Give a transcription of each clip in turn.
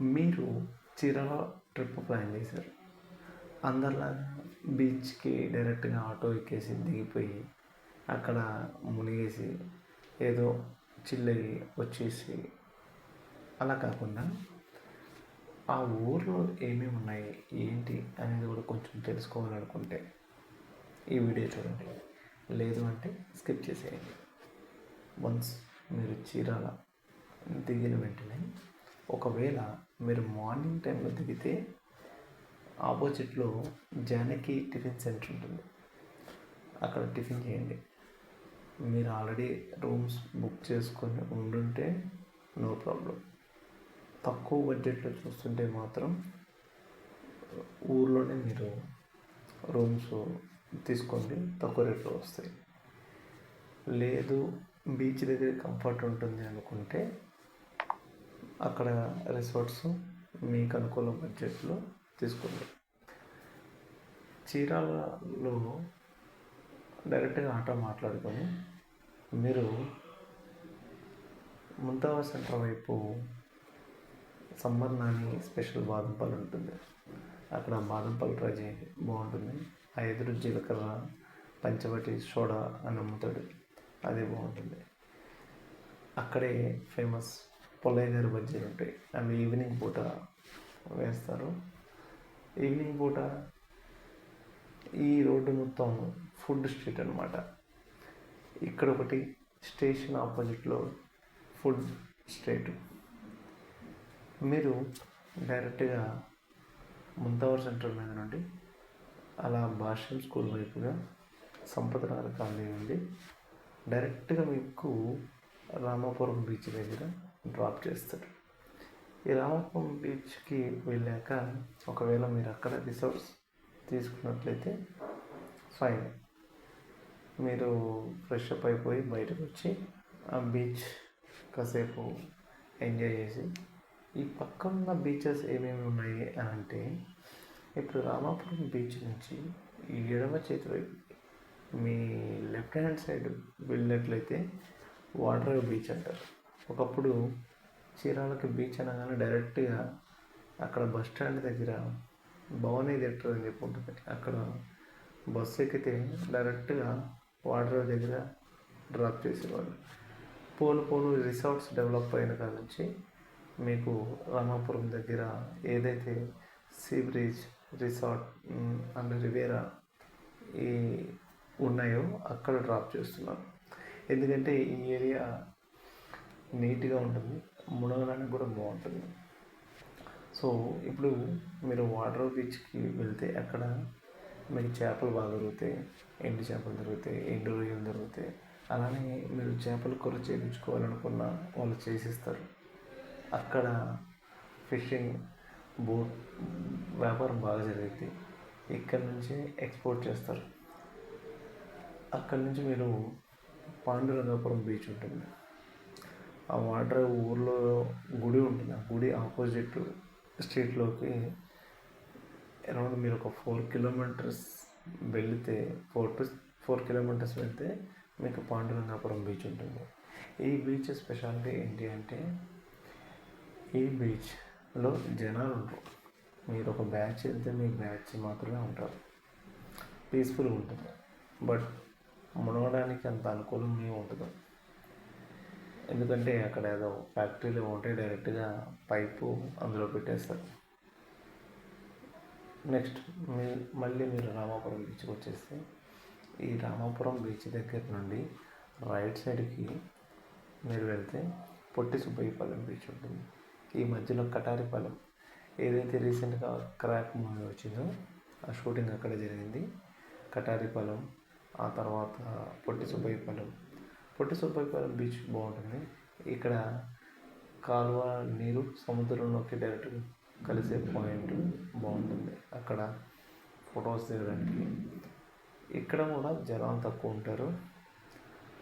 మీరు Chirala trip plan చేశారు. అందరిలా బీచ్కి డైరెక్ట్గా ఆటో ఎక్కేసి దిగిపోయి అక్కడ మునిగేసి ఏదో చిల్లయి వచ్చేసి అలా కాకుండా ఆ ఊర్లో ఏమేమి ఉన్నాయి ఏంటి అనేది కూడా కొంచెం తెలుసుకోవాలనుకుంటే ఈ వీడియో చూడండి. లేదు అంటే స్కిప్ చేసేయండి. వన్స్ మీరు చీరాల దిగిన వెంటనే ఒకవేళ మీరు మార్నింగ్ టైంలో దిగితే ఆపోజిట్లో జానకి టిఫిన్ సెంటర్ ఉంటుంది. అక్కడ టిఫిన్ చేయండి. మీరు ఆల్రెడీ రూమ్స్ బుక్ చేసుకొని ఉండుంటే నో ప్రాబ్లం. తక్కువ బడ్జెట్లో చూస్తుంటే మాత్రం ఊర్లోనే మీరు రూమ్స్ తీసుకోండి. తక్కువ రేట్లో వస్తాయి. లేదు బీచ్ దగ్గర కంఫర్ట్ ఉంటుంది అనుకుంటే అక్కడ రిసార్ట్స్ మీకు అనుకూల బడ్జెట్లో తీసుకోండి చీరాలలో డైరెక్ట్గా ఆటో మాట్లాడుకొని మీరు ముంతావా సెంటర్ వైపు సమ్మర్ నాని స్పెషల్ బాదం పాలు ఉంటుంది. అక్కడ బాదం పాలు ట్రై చేయండి బాగుంటుంది. ఆ ఎదురు జీలకర్ర పంచవటి సోడా అని అమ్ముతాడు. అది బాగుంటుంది. అక్కడే ఫేమస్ పొల్లయ్య గారి బజ్జీలు ఉంటాయి. అవి ఈవినింగ్ పూట వేస్తారు. ఈవినింగ్ పూట ఈ రోడ్డు మొత్తం ఫుడ్ స్ట్రీట్ అనమాట ఇక్కడ ఒకటి స్టేషన్ ఆపోజిట్లో ఫుడ్ స్ట్రీట్. మీరు డైరెక్ట్గా ముంతవర్ సెంటర్ మీద నుండి అలా భాష్యం స్కూల్ వైపుగా సంపదనగర్ కాలనీ నుండి డైరెక్ట్గా మీకు రామాపురం బీచ్ దగ్గర డ్రాప్ చేస్తాడు ఈ రామాపురం బీచ్కి వెళ్ళాక ఒకవేళ మీరు అక్కడ రిసార్ట్స్ తీసుకున్నట్లయితే ఫైన్. మీరు ఫ్రెష్ అప్ అయిపోయి బయటకు వచ్చి ఆ బీచ్ కాసేపు ఎంజాయ్ చేసి ఈ పక్క ఉన్న బీచెస్ ఏమేమి ఉన్నాయి అని అంటే ఇప్పుడు రామాపురం బీచ్ నుంచి ఈ ఎడమ చేతి వైపు మీ లెఫ్ట్ హ్యాండ్ సైడ్ వెళ్ళినట్లయితే వాటర్ బీచ్ అంటారు. ఒకప్పుడు చీరాలకి బీచ్ అనగానే డైరెక్ట్గా అక్కడ బస్ స్టాండ్ దగ్గర భవానీ థియేటర్ అని చెప్పి ఉంటుంది. అక్కడ బస్సు ఎక్కితే డైరెక్ట్గా వాటర్ దగ్గర డ్రాప్ చేసేవాళ్ళు. పోను పోను రిసార్ట్స్ డెవలప్ అయిన కాడ నుంచి మీకు రామాపురం దగ్గర ఏదైతే sea bridge resort and Riviera ఈ ఉన్నాయో అక్కడ డ్రాప్ చేస్తున్నారు. ఎందుకంటే ఈ ఏరియా నీట్గా ఉంటుంది. మునగడానికి కూడా బాగుంటుంది. సో ఇప్పుడు మీరు వాటర్ బీచ్కి వెళ్తే అక్కడ మీకు చేపలు బాగా దొరుకుతాయి. ఎండు చేపలు దొరుకుతాయి ఎండు రొయ్యలు దొరుకుతాయి. అలానే మీరు చేపలు కూర చేయించుకోవాలనుకున్న వాళ్ళు చేసిస్తారు. అక్కడ ఫిషింగ్ బోట్ వ్యాపారం బాగా జరుగుతుంది ఇక్కడ నుంచి ఎక్స్పోర్ట్ చేస్తారు. అక్కడి నుంచి మీరు పాండురంగాపురం బీచ్ ఉంటుంది. ఆ వాటర్ ఊర్లో గుడి ఉంటుంది. ఆ గుడి ఆపోజిట్ స్ట్రీట్లోకి అరౌండ్ మీరు ఒక ఫోర్ కిలోమీటర్స్ వెళితే ఫోర్ టు ఫోర్ కిలోమీటర్స్ వెళ్తే మీకు పాండురంగాపురం బీచ్ ఉంటుంది. ఈ బీచ్ స్పెషాలిటీ ఏంటి అంటే ఈ బీచ్లో జనాలు ఉంటారు. మీరు ఒక బ్యాచ్ వెళ్తే మీ బ్యాచ్ మాత్రమే ఉంటారు. పీస్ఫుల్గా ఉంటుంది. బట్ మునగడానికి అంత అనుకూలం ఏమి ఉంటుంది ఎందుకంటే అక్కడ ఏదో ఫ్యాక్టరీలో ఉంటే డైరెక్ట్గా పైపు అందులో పెట్టేస్తారు. నెక్స్ట్ మీ మళ్ళీ మీరు రామాపురం బీచ్కి వచ్చేస్తే ఈ రామాపురం బీచ్ దగ్గర నుండి రైట్ సైడ్కి మీరు వెళ్తే పొట్టి సుబ్బయ్యపాలెం బీచ్ ఉంటుంది. ఈ మధ్యలో కటారిపాలెం. ఏదైతే రీసెంట్గా క్రాక్ మూవీ వచ్చిందో ఆ షూటింగ్ అక్కడ జరిగింది. కటారిపాలెం ఆ తర్వాత పొట్టి సుబ్బయ్యపాలెం. పొట్టి సుబ్బయ్యపాలెం బీచ్ బాగుంటుంది. ఇక్కడ కాలువ నీరు సముద్రంలోకి డైరెక్ట్గా కలిసే పాయింట్ బాగుంటుంది. అక్కడ ఫొటోస్ దిగడానికి ఇక్కడ కూడా జనం తక్కువ ఉంటారు.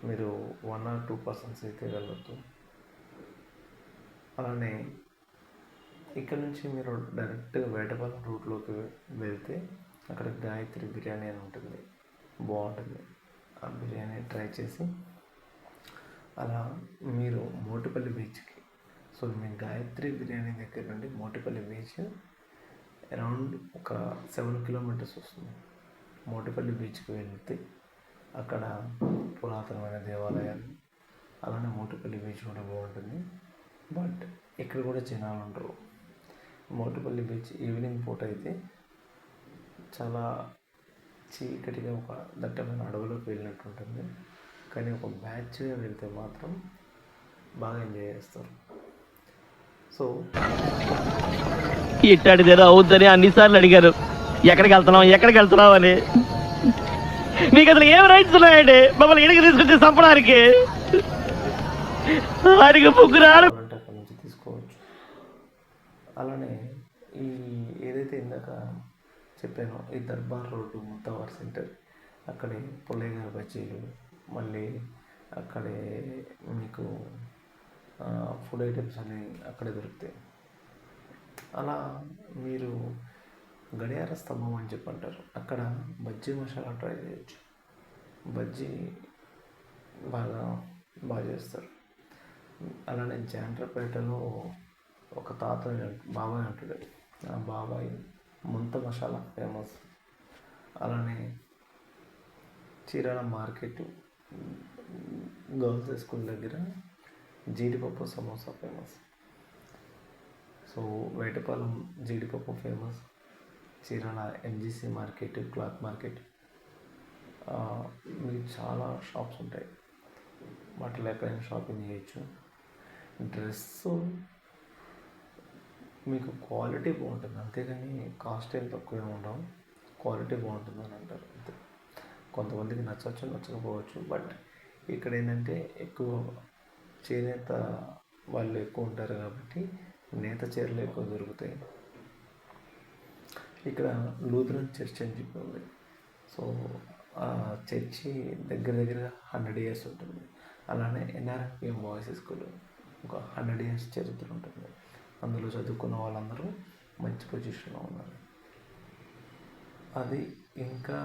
మీరు వన్ ఆర్ టూ పర్సన్స్ అయితే వెళ్ళొద్దు అలానే ఇక్కడ నుంచి మీరు డైరెక్ట్గా వేటపాలెం రూట్లోకి వెళ్తే అక్కడ గాయత్రి బిర్యానీ అని ఉంటుంది. బాగుంటుంది. ఆ బిర్యానీ ట్రై చేసి అలా మీరు మోటుపల్లి బీచ్కి. సో మీ గాయత్రి బిర్యానీ దగ్గర నుండి మోటిపల్లి బీచ్ అరౌండ్ ఒక సెవెన్ కిలోమీటర్స్ వస్తుంది. మోటిపల్లి బీచ్కి వెళ్తే అక్కడ పురాతనమైన దేవాలయాలు అలానే మోటిపల్లి బీచ్ కూడా బాగుంటుంది. బట్ ఇక్కడ కూడా జనాలు ఉండరు. మోటిపల్లి బీచ్ ఈవినింగ్ పూట అయితే చాలా చీకటిగా ఒక దట్టమైన అడవిలోకి వెళ్ళినట్టు ఉంటుంది. కానీ ఒక బ్యాచ్గా వెళ్తే మాత్రం బాగా ఎంజాయ్ చేస్తారు. సో ఇట్టాడిదేదో అవుద్దని అన్నిసార్లు అడిగారు. ఎక్కడికి వెళ్తున్నావు? ఎక్కడికి వెళ్తున్నావు అని. మీకు అసలు ఏం రైట్స్ ఉన్నాయండి? మమ్మల్ని ఇడికి తీసుకొచ్చి చంపడానికి. వాడికి ముగ్గురు ఆడ కావాలంటే అక్కడ నుంచి తీసుకోవచ్చు. అలానే ఈ ఏదైతే ఇందాక చెప్పానో ఈ దర్బార్ రోడ్డు ముత్తవార్ సెంటర్ అక్కడే పుల్లయ్య గారి బజ్జీలు మళ్ళీ అక్కడే మీకు ఫుడ్ ఐటమ్స్ అనేవి అక్కడే దొరుకుతాయి. అలా మీరు గడియార స్తంభం అని చెప్పి అంటారు అక్కడ బజ్జీ మసాలా ట్రై చేయొచ్చు. బజ్జీ బాగా బాగా చేస్తారు. అలానే జాండ్రపేటలో ఒక తాత బాబాయ్ అంటాడు ఆ బాబాయ్ ముంత మసాలా ఫేమస్. అలానే చీరాల మార్కెట్ గర్ల్స్ స్కూల్ దగ్గర జీడిపప్పు సమోసా ఫేమస్. సో వేటపాలెం జీడిపప్పు famous. Chirala MGC market cloth market. మీకు చాలా షాప్స్ ఉంటాయి. వాటిలో ఎక్కడైనా షాపింగ్ చేయొచ్చు. డ్రెస్ మీకు క్వాలిటీ బాగుంటుంది. అంతేగాని కాస్ట్ ఏం తక్కువ ఉండవు. క్వాలిటీ బాగుంటుంది అని అంటారు. అంతే. కొంతమందికి నచ్చవచ్చు నచ్చకపోవచ్చు. బట్ ఇక్కడ ఏంటంటే ఎక్కువ చేనేత వాళ్ళు ఎక్కువ ఉంటారు కాబట్టి నేత చీరలు ఎక్కువ దొరుకుతాయి. ఇక్కడ లూథరన్ చర్చ్ అని చెప్పి ఉంది. సో ఆ చర్చి దగ్గర దగ్గర హండ్రెడ్ ఇయర్స్ ఉంటుంది. అలానే ఎన్ఆర్ఎఫ్ఎం బాయ్స్ స్కూల్ ఒక హండ్రెడ్ ఇయర్స్ చరిత్ర ఉంటుంది. అందులో చదువుకున్న వాళ్ళందరూ మంచి పొజిషన్లో ఉన్నారు. అది ఇంకా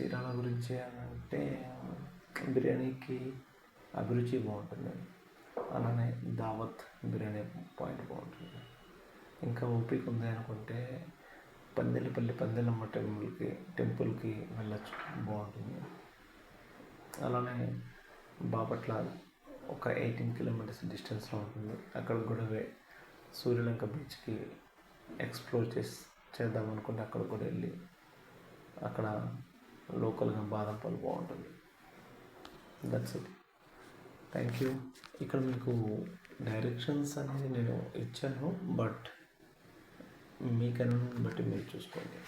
చీరాల గురించి అని అంటే బిర్యానీకి అభిరుచి బాగుంటుంది. అలానే దావత్ బిర్యానీ పాయింట్ బాగుంటుంది. ఇంకా ఓపిక ఉంది అనుకుంటే పందెలపల్లి పందెలమ్మ టెంపుల్కి టెంపుల్కి వెళ్ళచ్చు. బాగుంటుంది. అలానే బాపట్ల ఒక ఎయిటీన్ కిలోమీటర్స్ డిస్టెన్స్లో ఉంటుంది. అక్కడ కూడా వే- సూర్యలంక బీచ్కి ఎక్స్ప్లోర్ చేసి చేద్దాం అనుకుంటే అక్కడ కూడా వెళ్ళి అక్కడ లోకల్గా బాదం పాలు బాగుంటుంది. దట్స్ ఇట్ థ్యాంక్ యూ ఇక్కడ మీకు డైరెక్షన్స్ అనేది నేను ఇచ్చాను బట్ మీ కన్వీనియన్ బట్టి మీరు చూసుకోండి.